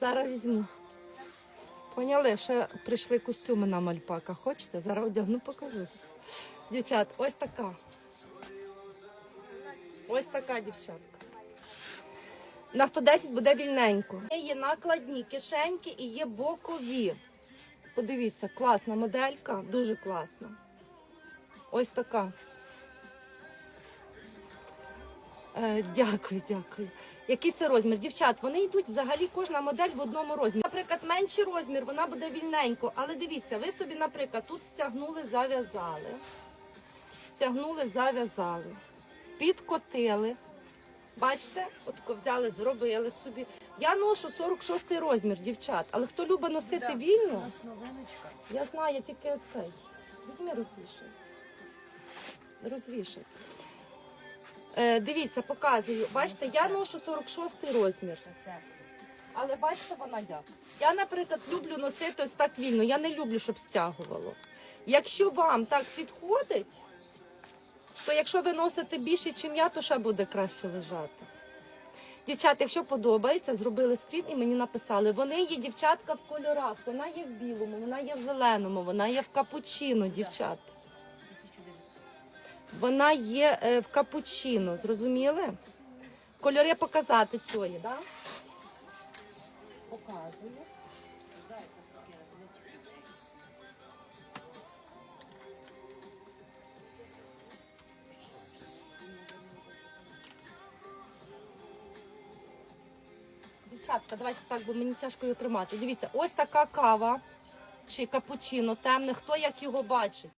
Зараз візьму. Поняли, ще прийшли костюми на мальпака. Хочете? Зараз одягну, покажу. Дівчат, ось така. Ось така дівчатка. На 110 буде вільненько. Є накладні кишеньки і є бокові. Подивіться, класна моделька, дуже класна. Ось така. Е, дякую, дякую. Який це розмір? Дівчат, вони йдуть взагалі кожна модель в одному розмірі. Наприклад, менший розмір, вона буде вільненько. Але дивіться, ви собі, наприклад, тут стягнули, зав'язали. Стягнули, зав'язали. Підкотили. Бачите, от взяли, зробили собі. Я ношу 46 розмір, дівчат. Але хто любить носити Да. вільно, я знаю, я тільки оцей. Візьми, розвішай. Розвішай. Е, дивіться, показую. Бачите, я ношу 46 розмір. Але бачите, вона як. Я, наприклад, люблю носити ось так вільно. Я не люблю, щоб стягувало. Якщо вам так підходить, то якщо ви носите більше, ніж я, то ще буде краще лежати. Дівчата, якщо подобається, зробили скрін і мені написали. Вони є дівчатка в кольорах. Вона є в білому, вона є в зеленому, вона є в капучино, дівчата. 1900. Вона є е, в капучино, зрозуміли? Кольори показати цієї? Да? Показую. Дівчатка, давайте так, бо мені тяжко його тримати. Дивіться, ось така кава чи капучино темне, хто як його бачить.